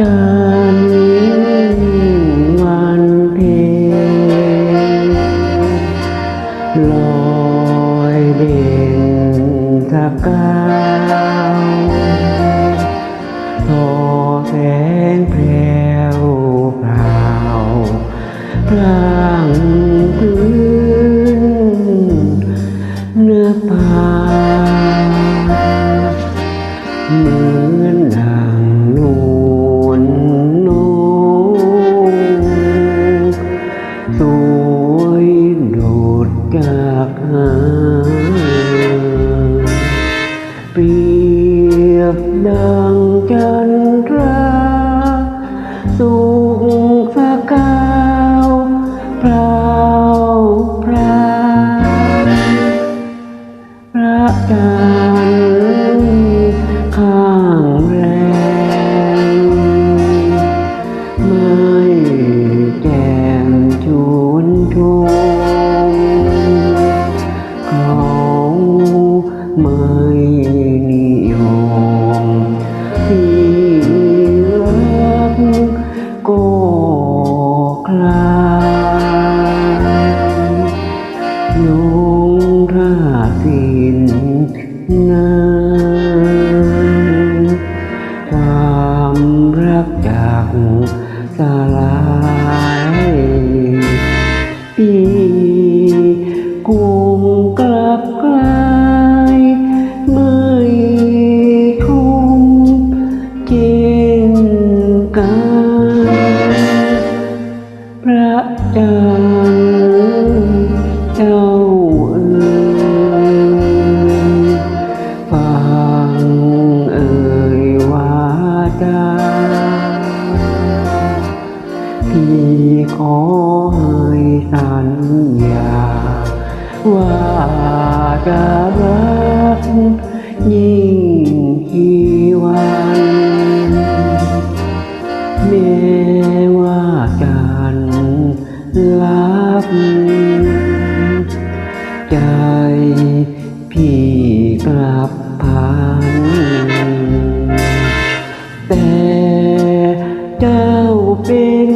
จันทร์วันเพ็ญลอยเด่นทะกาวทอแสงแผ่วพราวพลาง หา เปรียบดังจันทราสุกสกาวพราวพราวพระจัน นานความรักจากสลายปีกุมกลับกลายไม่คุ้มเจนกันพระจันทร์ ให้สัญญา ว่าจะรักยิ่งกี่วันแม้ว่าจันทร์ลับใจพี่กลับพันแต่เจ้าเป็น